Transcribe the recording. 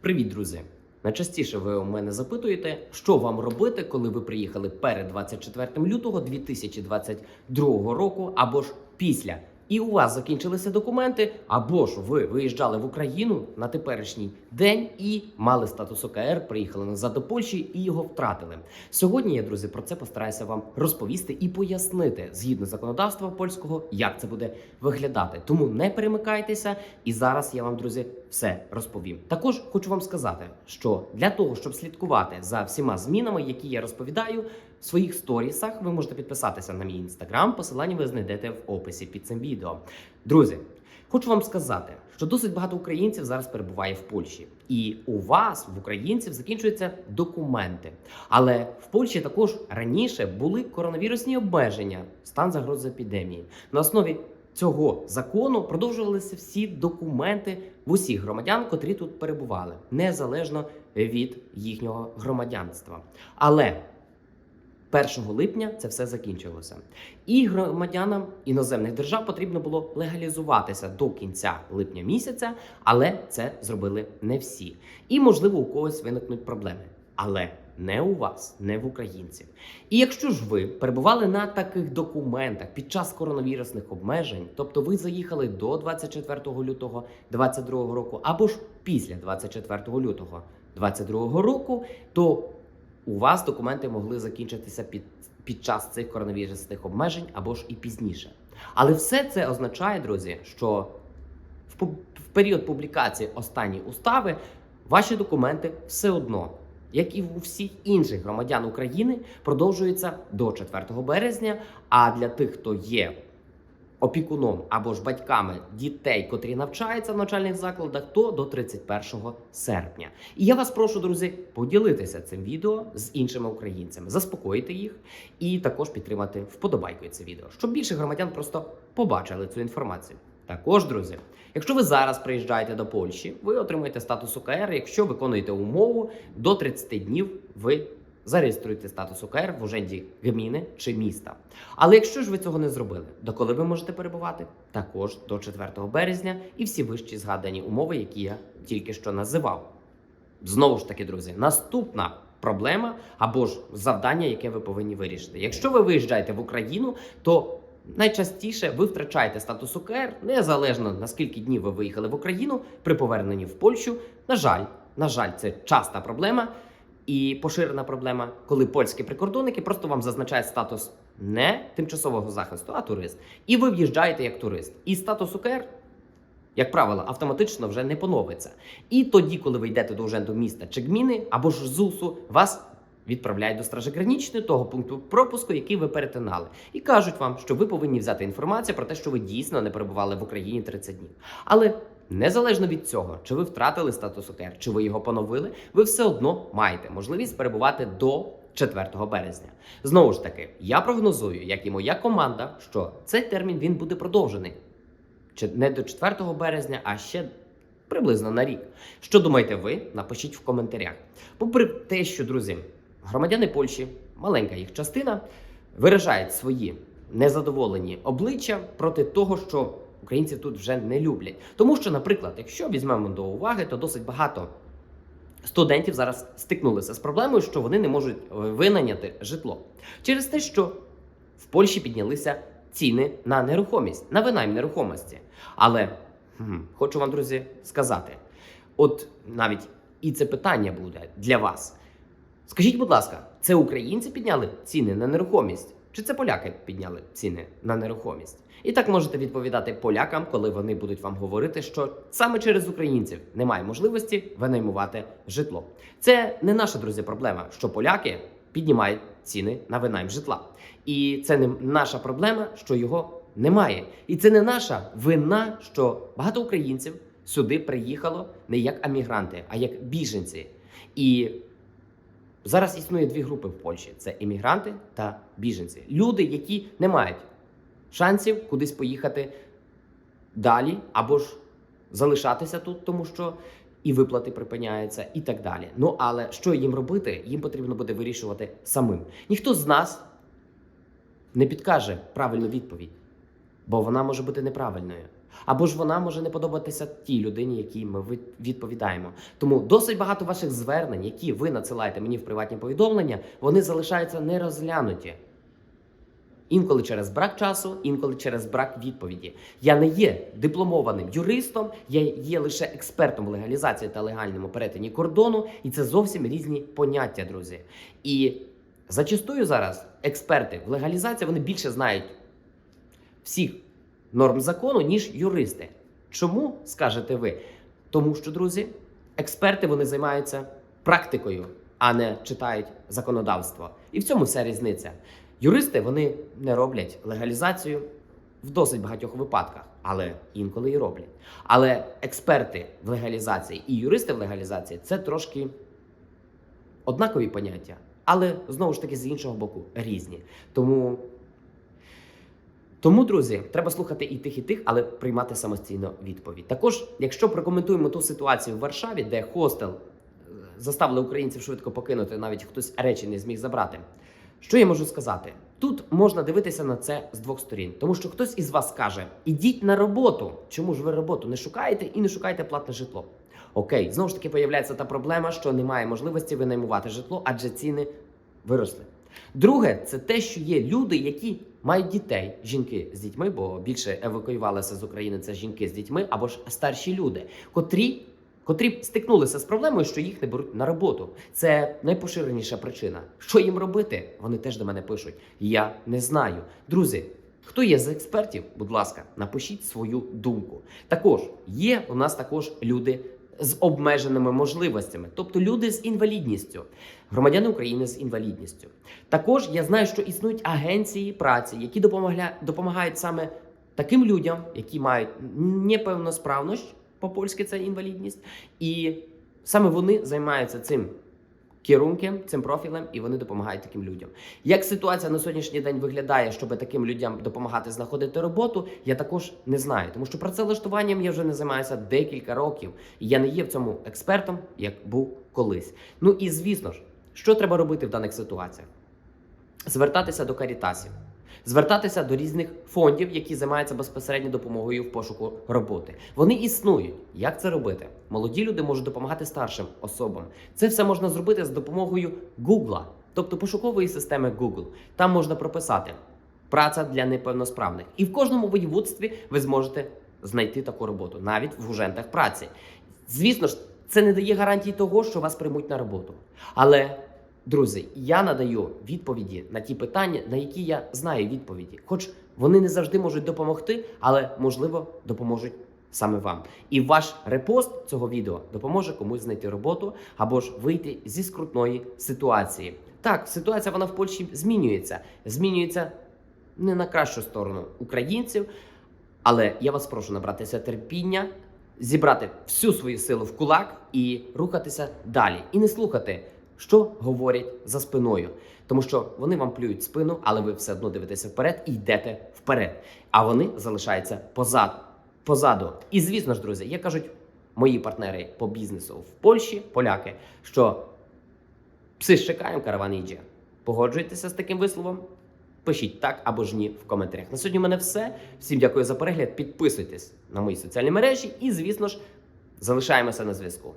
Привіт, друзі! Найчастіше ви у мене запитуєте, що вам робити, коли ви приїхали перед 24 лютого 2022 року або ж після. І у вас закінчилися документи, або ж ви виїжджали в Україну на теперішній день і мали статус ОКР, приїхали назад до Польщі і його втратили. Сьогодні я, друзі, про це постараюся вам розповісти і пояснити згідно законодавства польського, як це буде виглядати. Тому не перемикайтеся, і зараз я вам, друзі, все розповім. Також хочу вам сказати, що для того, щоб слідкувати за всіма змінами, які я розповідаю в своїх сторісах, ви можете підписатися на мій інстаграм. Посилання ви знайдете в описі під цим відео. Друзі, хочу вам сказати, що досить багато українців зараз перебуває в Польщі, і у вас, в українців, закінчуються документи. Але в Польщі також раніше були коронавірусні обмеження, стан загрози епідемії. На основі цього закону продовжувалися всі документи в усіх громадян, котрі тут перебували, незалежно від їхнього громадянства. Але 1 липня це все закінчилося. І громадянам іноземних держав потрібно було легалізуватися до кінця липня місяця, але це зробили не всі. І можливо у когось виникнуть проблеми. Але не у вас, не в українців. І якщо ж ви перебували на таких документах під час коронавірусних обмежень, тобто ви заїхали до 24 лютого 2022 року, або ж після 24 лютого 2022 року, то у вас документи могли закінчитися під, під час цих коронавірусних обмежень або ж і пізніше. Але все це означає, друзі, що в, в період публікації останньої устави ваші документи все одно, як і у всіх інших громадян України, продовжуються до 4 березня. А для тих, хто є опікуном або ж батьками дітей, котрі навчаються в навчальних закладах, то до 31 серпня. І я вас прошу, друзі, поділитися цим відео з іншими українцями, заспокоїти їх і також підтримати вподобайкою це відео, щоб більше громадян просто побачили цю інформацію. Також, друзі, якщо ви зараз приїжджаєте до Польщі, ви отримуєте статус УКР. Якщо виконуєте умову, до 30 днів ви зареєструєте статус УКР в уженді гміни чи міста. Але якщо ж ви цього не зробили, до коли ви можете перебувати? Також до 4 березня і всі вищі згадані умови, які я тільки що називав. Знову ж таки, друзі, наступна проблема або ж завдання, яке ви повинні вирішити. Якщо ви виїжджаєте в Україну, то найчастіше ви втрачаєте статус УКР незалежно наскільки днів ви виїхали в Україну при поверненні в Польщу. На жаль, на жаль, це часта проблема і поширена проблема, коли польські прикордонники просто вам зазначають статус не тимчасового захисту, а турист. І ви в'їжджаєте як турист. І статус УКР як правило, автоматично вже не поновиться. І тоді, коли ви йдете до уженду міста чи гміни або ж ЗУСу, вас відправляють до стражі гранічної того пункту пропуску, який ви перетинали, і кажуть вам, що ви повинні взяти інформацію про те, що ви дійсно не перебували в Україні 30 днів. Але незалежно від цього, чи ви втратили статус ОКР, чи ви його поновили, ви все одно маєте можливість перебувати до 4 березня. Знову ж таки, я прогнозую, як і моя команда, що цей термін він буде продовжений чи не до 4 березня, а ще приблизно на рік. Що думаєте ви? Напишіть в коментарях. Попри те, що друзі, громадяни Польщі, маленька їх частина, виражають свої незадоволені обличчя проти того, що українці тут вже не люблять. Тому що, наприклад, якщо візьмемо до уваги, то досить багато. Студентів зараз стикнулися з проблемою, що вони не можуть е, винайняти житло через те, що в Польщі піднялися ціни на нерухомість, на винайм нерухомості. Але хм, хочу вам, друзі, сказати: от навіть і це питання буде для вас. Скажіть, будь ласка, це українці підняли ціни на нерухомість? Чи це поляки підняли ціни на нерухомість? І так можете відповідати полякам, коли вони будуть вам говорити, що саме через українців немає можливості винаймувати житло. Це не наша друзі проблема, що поляки піднімають ціни на винайм житла. І це не наша проблема, що його немає. І це не наша вина, що багато українців сюди приїхало не як амігранти, а як біженці. І зараз існує дві групи в Польщі: це іммігранти та біженці. Люди, які не мають шансів кудись поїхати далі, або ж залишатися тут, тому що і виплати припиняються, і так далі. Ну але що їм робити? Їм потрібно буде вирішувати самим. Ніхто з нас не підкаже правильну відповідь, бо вона може бути неправильною. Або ж вона може не подобатися тій людині, якій ми відповідаємо. Тому досить багато ваших звернень, які ви надсилаєте мені в приватні повідомлення, вони залишаються нерозглянуті. Інколи через брак часу, інколи через брак відповіді. Я не є дипломованим юристом, я є лише експертом в легалізації та легальному перетині кордону, і це зовсім різні поняття, друзі. І зачастую зараз експерти в легалізації вони більше знають всіх норм закону, ніж юристи. Чому скажете ви? Тому що, друзі, експерти вони займаються практикою, а не читають законодавство. І в цьому вся різниця. Юристи вони не роблять легалізацію в досить багатьох випадках, але інколи і роблять. Але експерти в легалізації і юристи в легалізації це трошки однакові поняття, але знову ж таки з іншого боку різні. Тому тому, друзі, треба слухати і тих, і тих, але приймати самостійно відповідь. Також, якщо прокоментуємо ту ситуацію в Варшаві, де хостел е, заставили українців швидко покинути, навіть хтось речі не зміг забрати. Що я можу сказати? Тут можна дивитися на це з двох сторін, тому що хтось із вас каже: ідіть на роботу. Чому ж ви роботу не шукаєте і не шукаєте платне житло? Окей, знову ж таки появляється та проблема, що немає можливості винаймувати житло, адже ціни виросли. Друге, це те, що є люди, які мають дітей, жінки з дітьми, бо більше евакуювалися з України це жінки з дітьми або ж старші люди, котрі, котрі стикнулися з проблемою, що їх не беруть на роботу. Це найпоширеніша причина. Що їм робити? Вони теж до мене пишуть. Я не знаю. Друзі. Хто є з експертів, будь ласка, напишіть свою думку. Також є у нас також люди з обмеженими можливостями, тобто люди з інвалідністю, громадяни України з інвалідністю. Також я знаю, що існують агенції праці, які допомагають саме таким людям, які мають непевносправність, по-польськи це інвалідність, і саме вони займаються цим керунком, цим профілем, і вони допомагають таким людям. Як ситуація на сьогоднішній день виглядає, щоб таким людям допомагати знаходити роботу, я також не знаю, тому що працевлаштуванням я вже не займаюся декілька років, і я не є в цьому експертом, як був колись. Ну і звісно ж, що треба робити в даних ситуаціях? Звертатися до карітасів. Звертатися до різних фондів, які займаються безпосередньо допомогою в пошуку роботи. Вони існують. Як це робити? Молоді люди можуть допомагати старшим особам. Це все можна зробити з допомогою Google, тобто пошукової системи Google. Там можна прописати праця для неповносправних. І в кожному воєводстві ви зможете знайти таку роботу, навіть в гужентах праці. Звісно ж, це не дає гарантії того, що вас приймуть на роботу. Але Друзі, я надаю відповіді на ті питання, на які я знаю відповіді. Хоч вони не завжди можуть допомогти, але можливо допоможуть саме вам. І ваш репост цього відео допоможе комусь знайти роботу або ж вийти зі скрутної ситуації. Так, ситуація вона в Польщі змінюється. Змінюється не на кращу сторону українців, але я вас прошу набратися терпіння, зібрати всю свою силу в кулак і рухатися далі, і не слухати що говорять за спиною, тому що вони вам плюють спину, але ви все одно дивитеся вперед і йдете вперед. А вони залишаються позаду. позаду. І звісно ж, друзі, як кажуть мої партнери по бізнесу в Польщі, поляки, що пси чекаємо, караван йде. Погоджуєтеся з таким висловом? Пишіть так або ж ні в коментарях. На сьогодні в мене все. Всім дякую за перегляд. Підписуйтесь на мої соціальні мережі і, звісно ж, залишаємося на зв'язку.